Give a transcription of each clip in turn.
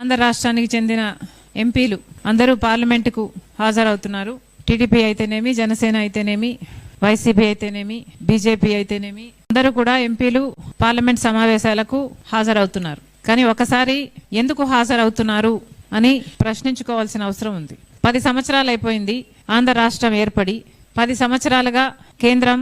ఆంధ్ర రాష్ట్రానికి చెందిన ఎంపీలు అందరూ పార్లమెంటుకు హాజరవుతున్నారు. టీడీపీ అయితేనేమి జనసేన అయితేనేమి వైసీపీ అయితేనేమి బీజేపీ అయితేనేమి అందరూ కూడా ఎంపీలు పార్లమెంట్ సమావేశాలకు హాజరవుతున్నారు. కానీ ఒకసారి ఎందుకు హాజరవుతున్నారు అని ప్రశ్నించుకోవాల్సిన అవసరం ఉంది. పది సంవత్సరాలు అయిపోయింది ఆంధ్ర రాష్ట్రం ఏర్పడి. పది సంవత్సరాలుగా కేంద్రం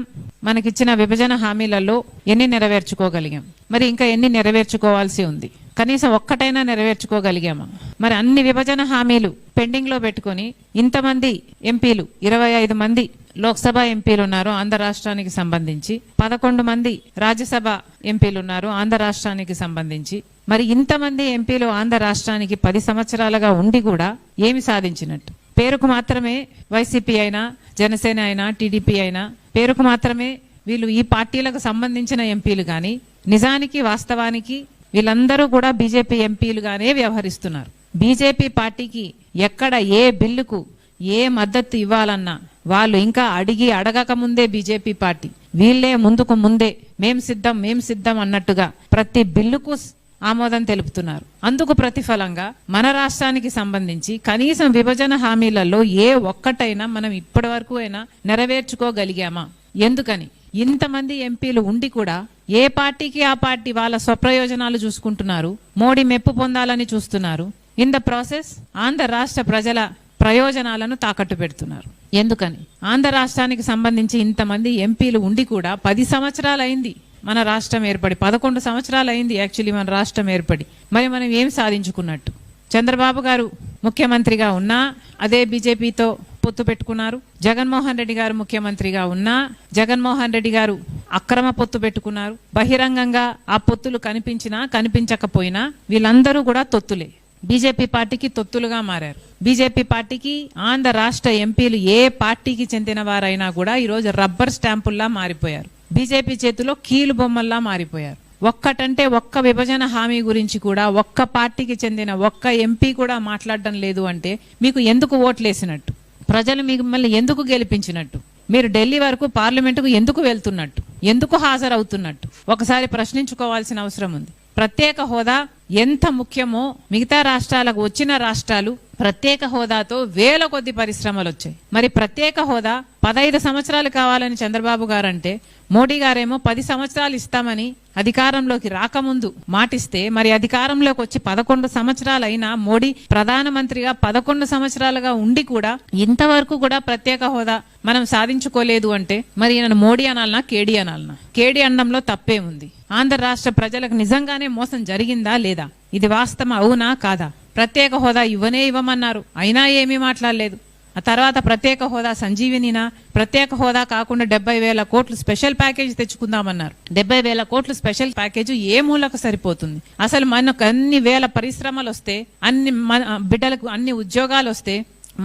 మనకిచ్చిన విభజన హామీలలో ఎన్ని నెరవేర్చుకోగలిగాం? మరి ఇంకా ఎన్ని నెరవేర్చుకోవాల్సి ఉంది? కనీసం ఒక్కటైనా నెరవేర్చుకోగలిగామా. మరి అన్ని విభజన హామీలు పెండింగ్లో పెట్టుకొని ఇంతమంది ఎంపీలు ఇరవై ఐదు మంది లోక్సభ ఎంపీలు ఉన్నారు ఆంధ్ర రాష్ట్రానికి సంబంధించి పదకొండు మంది రాజ్యసభ ఎంపీలు ఉన్నారు ఆంధ్ర రాష్ట్రానికి సంబంధించి. మరి ఇంతమంది ఎంపీలు ఆంధ్ర రాష్ట్రానికి పది సంవత్సరాలుగా ఉండి కూడా ఏమి సాధించినట్టు? పేరుకు మాత్రమే వైసీపీ అయినా జనసేన అయినా టీడీపీ అయినా పేరుకు మాత్రమే వీళ్ళు ఈ పార్టీలకు సంబంధించిన ఎంపీలు కానీ నిజానికి వాస్తవానికి వీళ్ళందరూ కూడా బీజేపీ ఎంపీలుగానే వ్యవహరిస్తున్నారు. బీజేపీ పార్టీకి ఎక్కడ ఏ బిల్లుకు ఏ మద్దతు ఇవ్వాలన్నా వాళ్ళు ఇంకా అడిగి అడగక ముందే బీజేపీ పార్టీ. వీళ్ళే ముందుకు ముందే మేం సిద్ధం మేం సిద్ధం అన్నట్టుగా ప్రతి బిల్లుకు ఆమోదం తెలుపుతున్నారు. అందుకు ప్రతిఫలంగా మన రాష్ట్రానికి సంబంధించి కనీసం విభజన హామీలలో ఏ ఒక్కటైనా మనం ఇప్పటి వరకు అయినా నెరవేర్చుకోగలిగామా? ఎందుకని? ఇంతమంది ఎంపీలు ఉండి కూడా ఏ పార్టీకి ఆ పార్టీ వాళ్ళ స్వప్రయోజనాలు చూసుకుంటున్నారు? మోడీ మెప్పు పొందాలని చూస్తున్నారు. ఇన్ ద ప్రాసెస్ ఆంధ్ర రాష్ట్ర ప్రజల ప్రయోజనాలను తాకట్టు పెడుతున్నారు. ఎందుకని? ఆంధ్ర రాష్ట్రానికి సంబంధించి ఇంతమంది ఎంపీలు ఉండి కూడా పది సంవత్సరాలు అయింది మన రాష్ట్రం ఏర్పడి పదకొండు సంవత్సరాలు అయింది యాక్చువల్లీ మన రాష్ట్రం ఏర్పడి. మరి మనం ఏం సాధించుకున్నట్టు? చంద్రబాబు గారు ముఖ్యమంత్రిగా ఉన్నా అదే బీజేపీతో పొత్తు పెట్టుకున్నారు. జగన్మోహన్ రెడ్డి గారు ముఖ్యమంత్రిగా ఉన్నా జగన్మోహన్ రెడ్డి గారు అక్రమ పొత్తు పెట్టుకున్నారు. బహిరంగంగా ఆ పొత్తులు కనిపించినా కనిపించకపోయినా వీళ్ళందరూ కూడా తొత్తులే. బీజేపీ పార్టీకి తొత్తులుగా మారారు. బీజేపీ పార్టీకి ఆంధ్ర రాష్ట్ర ఎంపీలు ఏ పార్టీకి చెందిన వారైనా కూడా ఈరోజు రబ్బర్ స్టాంపుల్లా మారిపోయారు. బీజేపీ చేతిలో కీలు బొమ్మల్లా మారిపోయారు. ఒక్కటంటే ఒక్క విభజన హామీ గురించి కూడా ఒక్క పార్టీకి చెందిన ఒక్క ఎంపీ కూడా మాట్లాడడం లేదు అంటే మీకు ఎందుకు ఓట్లేసినట్టు? ప్రజలు మిమ్మల్ని ఎందుకు గెలిపించినట్టు? మీరు ఢిల్లీ వరకు పార్లమెంటుకు ఎందుకు వెళ్తున్నట్టు? ఎందుకు హాజరవుతున్నట్టు? ఒకసారి ప్రశ్నించుకోవాల్సిన అవసరం ఉంది. ప్రత్యేక హోదా ఎంత ముఖ్యమో మిగతా రాష్ట్రాలకు వచ్చిన రాష్ట్రాలు ప్రత్యేక హోదాతో వేల కొద్ది పరిశ్రమలు వచ్చాయి మరి ప్రత్యేక హోదా పదహైదు సంవత్సరాలు కావాలని చంద్రబాబు గారంటే మోడీ గారేమో పది సంవత్సరాలు ఇస్తామని అధికారంలోకి రాకముందు మాటిస్తే మరి అధికారంలోకి వచ్చి పదకొండు సంవత్సరాలు అయినా మోడీ ప్రధానమంత్రిగా పదకొండు సంవత్సరాలుగా ఉండి కూడా ఇంతవరకు కూడా ప్రత్యేక హోదా మనం సాధించుకోలేదు అంటే మరి ఈయన మోడీ అనాలనా కేడీ అనాలనా? కేడీ అనడంలో తప్పే ఉంది ఆంధ్ర రాష్ట్ర ప్రజలకు నిజంగానే మోసం జరిగిందా లేదా? ఇది వాస్తవం అవునా? కాదా? ప్రత్యేక హోదా ఇవ్వనే ఇవ్వమన్నారు. అయినా ఏమీ మాట్లాడలేదు. ఆ తర్వాత ప్రత్యేక హోదా సంజీవినినా ప్రత్యేక హోదా కాకుండా డెబ్బై వేల కోట్లు స్పెషల్ ప్యాకేజ్ తెచ్చుకుందామన్నారు. డెబ్బై వేల కోట్లు స్పెషల్ ప్యాకేజ్ ఏ మూలకు సరిపోతుంది? అసలు మనకు అన్ని వేల పరిశ్రమలు వస్తే అన్ని మన బిడ్డలకు అన్ని ఉద్యోగాలు వస్తే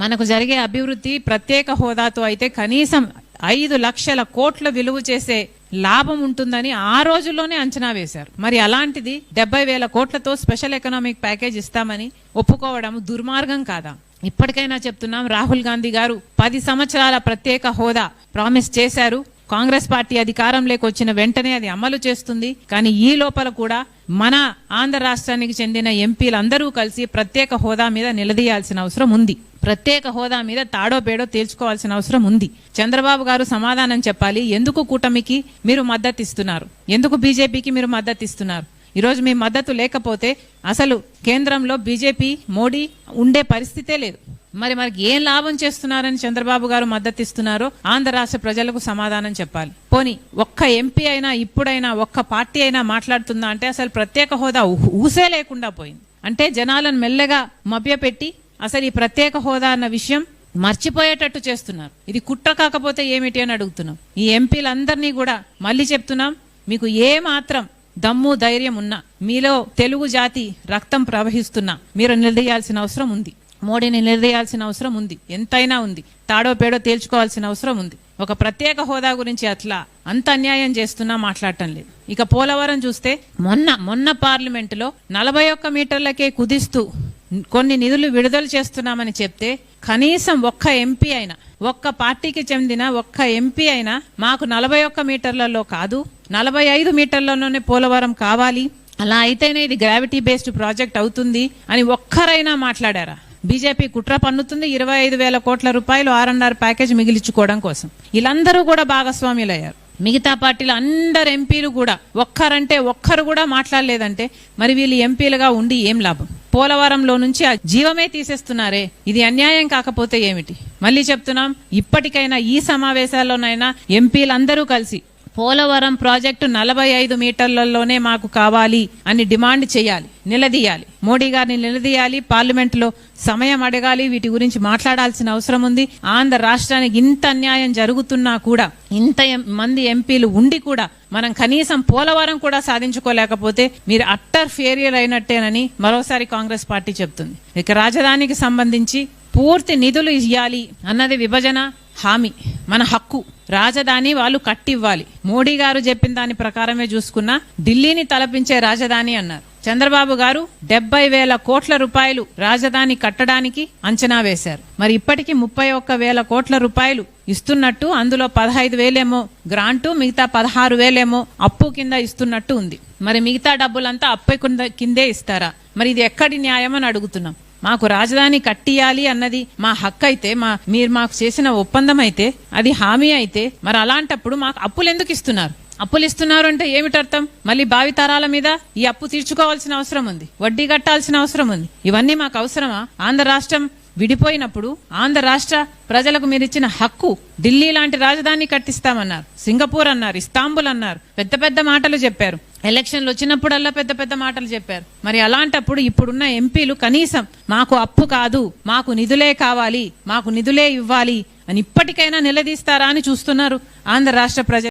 మనకు జరిగే అభివృద్ధి ప్రత్యేక హోదాతో అయితే కనీసం ఐదు లక్షల కోట్ల విలువ చేసే లాభం ఉంటుందని ఆ రోజుల్లోనే అంచనా వేశారు. మరి అలాంటిది డెబ్బై వేల కోట్లతో స్పెషల్ ఎకనామిక్ ప్యాకేజ్ ఇస్తామని ఒప్పుకోవడం దుర్మార్గం కాదా? ఇప్పటికైనా చెప్తున్నాం రాహుల్ గాంధీ గారు పది సంవత్సరాల ప్రత్యేక హోదా ప్రామిస్ చేశారు. కాంగ్రెస్ పార్టీ అధికారంలోకి వచ్చిన వెంటనే అది అమలు చేస్తుంది. కానీ ఈ లోపల కూడా మన ఆంధ్ర రాష్ట్రానికి చెందిన ఎంపీలందరూ కలిసి ప్రత్యేక హోదా మీద నిలదీయాల్సిన అవసరం ఉంది. ప్రత్యేక హోదా మీద తాడో పేడో తేల్చుకోవాల్సిన అవసరం ఉంది. చంద్రబాబు గారు సమాధానం చెప్పాలి. ఎందుకు కూటమికి మీరు మద్దతు ఇస్తున్నారు ఎందుకు బీజేపీకి మీరు మద్దతు ఇస్తున్నారు ఈరోజు మీ మద్దతు లేకపోతే అసలు కేంద్రంలో బీజేపీ మోడీ ఉండే పరిస్థితే లేదు. మరి మనకి ఏం లాభం చేస్తున్నారని చంద్రబాబు గారు మద్దతు ఇస్తున్నారో ఆంధ్ర రాష్ట్ర ప్రజలకు సమాధానం చెప్పాలి. పోని ఒక్క ఎంపీ అయినా ఇప్పుడైనా ఒక్క పార్టీ అయినా మాట్లాడుతుందా అంటే అసలు ప్రత్యేక హోదా ఊసే లేకుండా పోయింది. అంటే జనాలను మెల్లగా మభ్యపెట్టి అసలు ఈ ప్రత్యేక హోదా అన్న విషయం మర్చిపోయేటట్టు చేస్తున్నారు. ఇది కుట్ర కాకపోతే ఏమిటి అని అడుగుతున్నాం. ఈ ఎంపీలందరినీ కూడా మళ్ళీ చెప్తున్నాం మీకు ఏ మాత్రం దమ్ము ధైర్యం ఉన్నా మీలో తెలుగు జాతి రక్తం ప్రవహిస్తున్నా మీరు నిలదీయాల్సిన అవసరం ఉంది. మోడీని నిలదీయాల్సిన అవసరం ఉంది. ఎంతైనా ఉంది. తాడో పేడో తేల్చుకోవాల్సిన అవసరం ఉంది. ఒక ప్రత్యేక హోదా గురించి అట్లా అంత అన్యాయం చేస్తున్నా మాట్లాడటం లేదు. ఇక పోలవరం చూస్తే మొన్న మొన్న పార్లమెంటులో నలభై ఒక్క మీటర్లకే కుదిస్తూ కొన్ని నిధులు విడుదల చేస్తున్నామని చెప్తే కనీసం ఒక్క ఎంపీ అయినా ఒక్క పార్టీకి చెందిన ఒక్క ఎంపీ అయినా మాకు నలభై ఒక్క మీటర్లలో కాదు నలభై ఐదు మీటర్లలోనే పోలవరం కావాలి. అలా అయితేనే ఇది గ్రావిటీ బేస్డ్ ప్రాజెక్ట్ అవుతుంది అని ఒక్కరైనా మాట్లాడారా? బీజేపీ కుట్ర పన్నుతుంది ఇరవై ఐదు వేల కోట్ల రూపాయలు ఆర్ఎన్ఆర్ ప్యాకేజ్ మిగిలించుకోవడం కోసం. వీళ్ళందరూ కూడా భాగస్వాములయ్యారు. మిగతా పార్టీలు అందరు ఎంపీలు కూడా ఒక్కరంటే ఒక్కరు కూడా మాట్లాడలేదంటే మరి వీళ్ళు ఎంపీలుగా ఉండి ఏం లాభం? పోలవరంలో నుంచి ఆ జీవమే తీసేస్తున్నారే. ఇది అన్యాయం కాకపోతే ఏమిటి? మళ్ళీ చెప్తున్నాం ఇప్పటికైనా ఈ సమావేశాల్లోనైనా ఎంపీలందరూ కలిసి పోలవరం ప్రాజెక్టు నలభై ఐదు మీటర్లలోనే మాకు కావాలి అని డిమాండ్ చేయాలి నిలదీయాలి. మోడీ గారిని నిలదీయాలి పార్లమెంట్లో సమయం అడగాలి వీటి గురించి మాట్లాడాల్సిన అవసరం ఉంది. ఆంధ్ర రాష్ట్రానికి ఇంత అన్యాయం జరుగుతున్నా కూడా ఇంత మంది ఎంపీలు ఉండి కూడా మనం కనీసం పోలవరం కూడా సాధించుకోలేకపోతే మీరు అట్టర్ ఫేరియర్ అయినట్టేనని మరోసారి కాంగ్రెస్ పార్టీ చెప్తుంది ఇక రాజధానికి సంబంధించి పూర్తి నిధులు ఇవ్వాలి అన్నది విభజన హామీ. మన హక్కు. రాజధాని వాళ్ళు కట్టివ్వాలి. మోడీ గారు చెప్పిన దాని ప్రకారమే చూసుకున్నా ఢిల్లీని తలపించే రాజధాని అన్నారు. చంద్రబాబు గారు డెబ్బై వేల కోట్ల రూపాయలు రాజధాని కట్టడానికి అంచనా వేశారు. మరి ఇప్పటికీ ముప్పై ఒక్క వేల కోట్ల రూపాయలు ఇస్తున్నట్టు అందులో పదహైదు వేలేమో గ్రాంటు మిగతా పదహారు వేలేమో అప్పు కింద ఇస్తున్నట్టు ఉంది. మరి మిగతా డబ్బులంతా అప్పు కింద కిందే ఇస్తారా? మరి ఇది ఎక్కడి న్యాయం అని అడుగుతున్నాం. మాకు రాజధాని కట్టియాలి అన్నది మా హక్కు అయితే మా మీరు మాకు చేసిన ఒప్పందం అయితే అది హామీ అయితే మరి అలాంటప్పుడు మాకు అప్పులు ఎందుకు ఇస్తున్నారు? అప్పులు ఇస్తున్నారు అంటే ఏమిటి అర్థం? మళ్ళీ భావి తరాల మీద ఈ అప్పు తీర్చుకోవాల్సిన అవసరం ఉంది. వడ్డీ కట్టాల్సిన అవసరం ఉంది. ఇవన్నీ మాకు అవసరమా? ఆంధ్ర రాష్ట్రం విడిపోయినప్పుడు ఆంధ్ర రాష్ట్ర ప్రజలకు మీరు ఇచ్చిన హక్కు ఢిల్లీ లాంటి రాజధాని కట్టిస్తామన్నారు. సింగపూర్ అన్నారు ఇస్తాంబుల్ అన్నారు. పెద్ద పెద్ద మాటలు చెప్పారు. ఎలక్షన్లు వచ్చినప్పుడల్లా పెద్ద పెద్ద మాటలు చెప్పారు. మరి అలాంటప్పుడు ఇప్పుడున్న ఎంపీలు కనీసం మాకు అప్పు కాదు మాకు నిధులే కావాలి మాకు నిధులే ఇవ్వాలి అని ఇప్పటికైనా నిలదీస్తారా అని చూస్తున్నారు ఆంధ్ర రాష్ట్ర ప్రజలు.